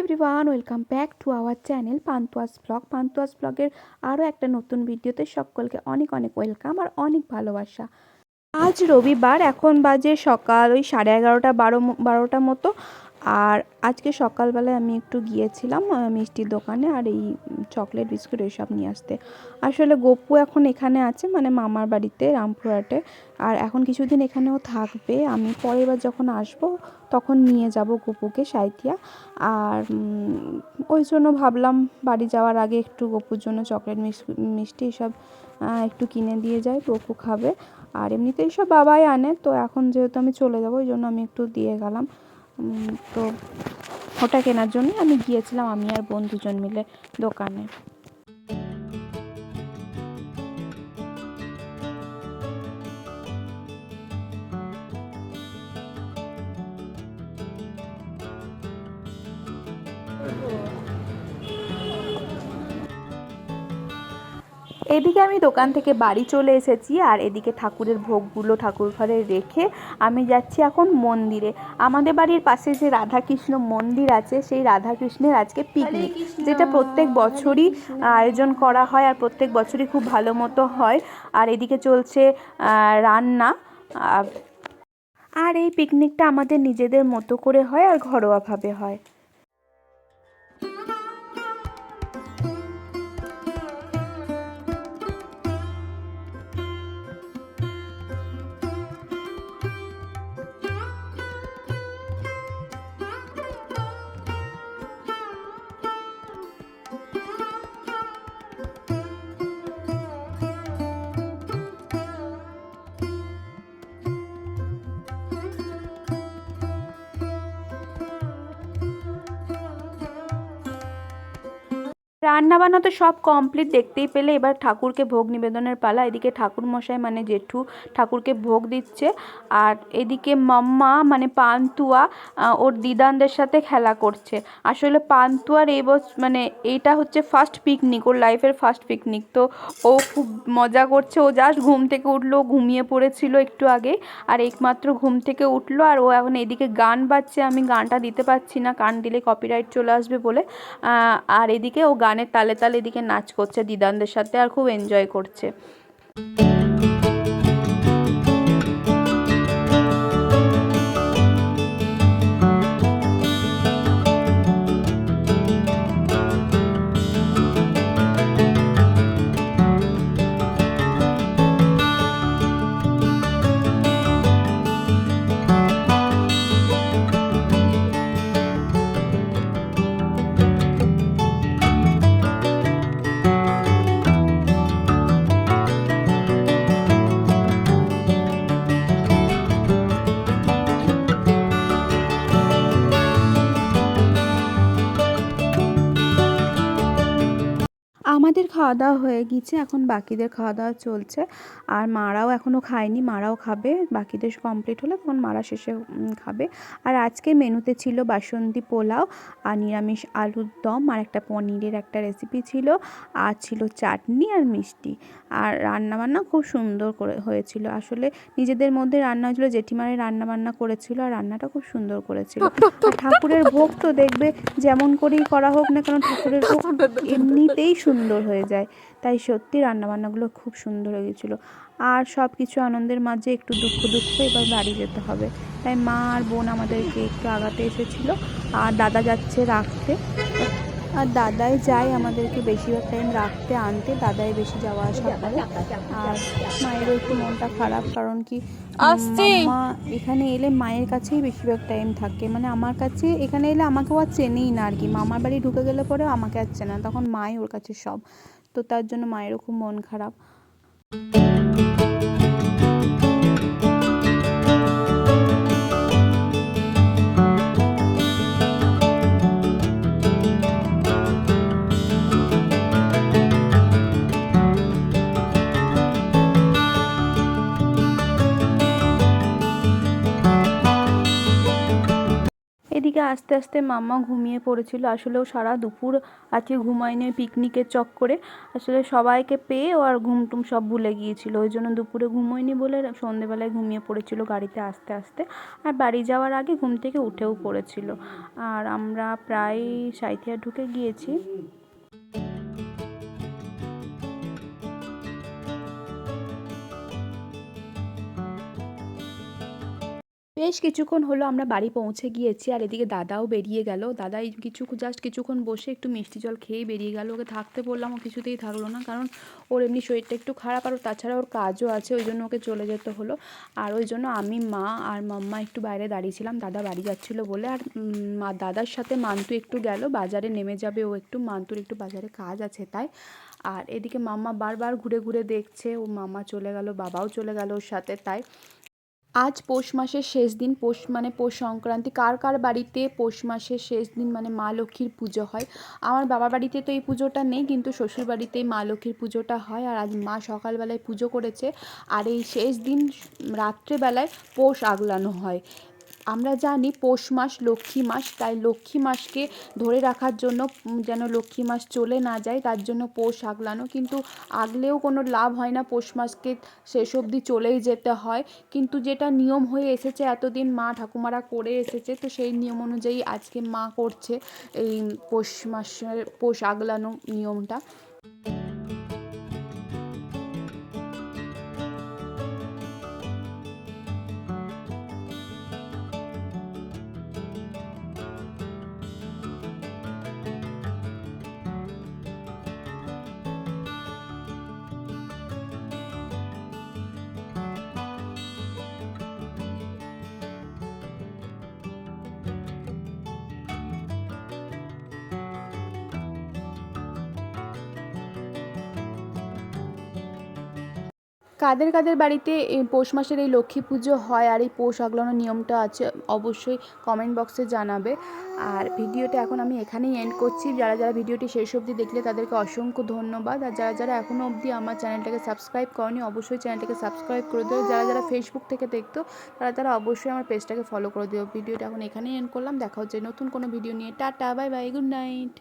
Everyone welcome back to our channel Pantuas blog Pantuas ব্লগের আরও একটা নতুন ভিডিওতে সকলকে অনেক অনেক ওয়েলকাম আর অনেক ভালোবাসা। আজ রবিবার, এখন বাজে সকাল ওই সাড়ে এগারোটা, বারো বারোটা মতো। আর আজকে সকালবেলায় আমি একটু গিয়েছিলাম মিষ্টির দোকানে আর এই চকলেট বিস্কুট এসব নিয়ে আসতে। আসলে গপু এখন এখানে আছে মানে মামার বাড়িতে, রামপুরহাটে। আর এখন কিছুদিন এখানেও থাকবে। আমি পরের বার যখন আসব, তখন নিয়ে যাব গপুকে সাইথিয়া। আর ওই জন্য ভাবলাম বাড়ি যাওয়ার আগে একটু গপুর জন্য চকলেট মিষ্টি এসব একটু কিনে দিয়ে যাই, গপু খাবে। আর এমনিতেই সব বাবাই আনে, তো এখন যেহেতু আমি চলে যাব, ওই জন্য আমি একটু দিয়ে গেলাম। তো ওটা কেনার জন্যই আমি গিয়েছিলাম আমি আর বন্ধুজন মিলে দোকানে। এদিকে আমি দোকান থেকে বাড়ি চলে এসেছি আর এদিকে ঠাকুরের ভোগগুলো ঠাকুর ঘরে রেখে আমি যাচ্ছি এখন মন্দিরে। আমাদের বাড়ির পাশে যে রাধাকৃষ্ণ মন্দির আছে, সেই রাধাকৃষ্ণের আজকে পিকনিক যেটা প্রত্যেক বছরই আয়োজন করা হয় আর প্রত্যেক বছরই খুব ভালো মতো হয়। আর এদিকে চলছে রান্না আর এই পিকনিকটা আমাদের নিজেদের মতো করে হয় আর ঘরোয়াভাবে হয়। রান্না বান্না তো সব কমপ্লিট দেখতেই পেলে। এবার ঠাকুরকে ভোগ নিবেদনের পালা। এদিকে ঠাকুর মশাই মানে জেঠু ঠাকুরকে ভোগ দিচ্ছে। আর এদিকে মাম্মা মানে পান্তুয়া ওর দিদানদের সাথে খেলা করছে। আসলে পান্তুয়ার এই বছর মানে এইটা হচ্ছে ফার্স্ট পিকনিক ওর লাইফের ফার্স্ট পিকনিক তো ও খুব মজা করছে। ও জাস্ট ঘুম থেকে উঠল ঘুমিয়ে পড়েছিল একটু আগে আর একমাত্র ঘুম থেকে উঠল, আর ও এখন এদিকে গান বাজছে। আমি গানটা দিতে পারছি না, কান দিলে কপিরাইট চলে আসবে বলে। আর এদিকে ও গানের তালে তালে এদিকে নাচ করছে দিদানদের সাথে আর খুব এনজয় করছে। আমাদের খাওয়া দাওয়া হয়ে গিয়েছে এখন বাকিদের খাওয়া দাওয়া চলছে আর মারাও এখনও খায়নি মারাও খাবে বাকিদের কমপ্লিট হলে তখন মারা শেষে খাবে আর আজকে মেনুতে ছিল বাসন্তী পোলাও আর নিরামিষ আলুর দম আর একটা পনিরের একটা রেসিপি ছিল আর ছিল চাটনি আর মিষ্টি আর রান্নাবান্না খুব সুন্দর করে হয়েছিল আসলে নিজেদের মধ্যে রান্না হয়েছিল জেঠিমারে রান্না বান্না করেছিল আর রান্নাটা খুব সুন্দর করেছিল আর ঠাকুরের ভোগ তো দেখবে যেমন করেই করা হোক না কেন ঠাকুরের ভোগ এমনিতেই সুন্দর হয়ে যায়। তাই সত্যি রান্নাবান্নাগুলো খুব সুন্দর হয়ে গেছিল। আর সব কিছু আনন্দের মাঝে একটু দুঃখ দুঃখ এবার বাড়ি যেতে হবে। তাই মা আর বোন আমাদেরকে একটু আগাতে এসেছিল। আর দাদা যাচ্ছে রাখতে। আর দাদাই যায় আমাদেরকে বেশিরভাগ টাইম রাখতে আনতে। দাদাই বেশি যাওয়া আসা করে। আর মায়েরও একটু মনটা খারাপ কারণ কি মা এখানে এলে মায়ের কাছেই বেশিরভাগ টাইম থাকে। মানে আমার কাছে এখানে এলে আমাকেও আর চেনেই না আর কি মামার বাড়ি ঢুকে গেলে পরে আমাকে আর চেনে না। তখন মাই ওর কাছে সব। তো তার জন্য মায়েরও খুব মন খারাপ। এদিকে আস্তে আস্তে মামা ঘুমিয়ে পড়েছিল। আসলেও সারা দুপুর আজকে ঘুমায়নি পিকনিকের চক্করে আসলে সবাইকে পেয়ে ও আর ঘুম টুম সব ভুলে গিয়েছিল। ওই জন্য দুপুরে ঘুমোয়নি বলে সন্ধেবেলায় ঘুমিয়ে পড়েছিল গাড়িতে আস্তে আস্তে। আর বাড়ি যাওয়ার আগে ঘুম থেকে উঠেও পড়েছিল। আর আমরা প্রায় সাইথিয়া ঢুকে গিয়েছি। বেশ কিছুক্ষণ হলো আমরা বাড়ি পৌঁছে গিয়েছি আর এদিকে দাদাও বেরিয়ে গেল। দাদা এই কিছু জাস্ট কিছুক্ষণ বসে একটু মিষ্টি জল খেয়ে বেরিয়ে গেল। ওকে থাকতে বললাম ও কিছুতেই থাকল না কারণ ওর এমনি শরীরটা একটু খারাপ আর তাছাড়া ওর কাজও আছে, ওই জন্য ওকে চলে যেতে হলো। আর ওই জন্য আমি, মা আর মাম্মা একটু বাইরে দাঁড়িয়েছিলাম। দাদা বাড়ি যাচ্ছিল বলে আর মা দাদার সাথে মান্তু একটু গেল। বাজারে নেমে যাবে ও একটু। মান্তুর একটু বাজারে কাজ আছে তাই। আর এদিকে মাম্মা বারবার ঘুরে ঘুরে দেখছে। ও মামা চলে গেল, বাবাও চলে গেল ওর সাথে তাই। আজ পৌষ মাসের শেষ দিন, পৌষ মানে পৌষ সংক্রান্তি। কার কার বাড়িতে পৌষ মাসের শেষ দিন মানে মা লক্ষ্মীর পুজো হয়? আমার বাবার বাড়িতে তো এই পুজোটা নেই, কিন্তু শ্বশুর বাড়িতে মা লক্ষ্মীর পুজোটা হয় আর আজ মা সকালবেলায় পুজো করেছে। আর এই শেষ দিন রাত্রেবেলায় পৌষ আগলানো হয়। আমরা জানি পৌষ মাস, লক্ষ্মী মাস, তাই লক্ষ্মী মাসকে ধরে রাখার জন্য যেন লক্ষ্মী মাস চলে না যায়, তার জন্য পৌষ আগলানো। কিন্তু আগলেও কোনো লাভ হয় না, পৌষ মাসকে শেষ অবধি চলেই যেতে হয়। কিন্তু যেটা নিয়ম হয়ে এসেছে, এতদিন মা ঠাকুমারা করে এসেছে, তো সেই নিয়ম অনুযায়ী আজকে মা করছে এই পৌষ মাসের, পৌষ আগলানো নিয়মটা। কাদের কাদের বাড়িতে এই পৌষ মাসের এই লক্ষ্মী পুজো হয় আর এই পৌষ আগলানোর নিয়মটা আছে অবশ্যই কমেন্ট বক্সে জানাবে। আর ভিডিওটা এখন আমি এখানেই এন্ড করছি। যারা যারা ভিডিওটি শেষ অবধি দেখলে তাদেরকে অসংখ্য ধন্যবাদ। আর যারা যারা এখনও অবধি আমার চ্যানেলটাকে সাবস্ক্রাইব করেনি, অবশ্যই চ্যানেলটাকে সাবস্ক্রাইব করে দেবে যারা যারা ফেসবুক থেকে দেখতো, তারা তারা অবশ্যই আমার পেজটাকে ফলো করে দিও। ভিডিওটা এখন এখানেই এন্ড করলাম। দেখা হচ্ছে নতুন কোনো ভিডিও নিয়ে। Tata bye bye good night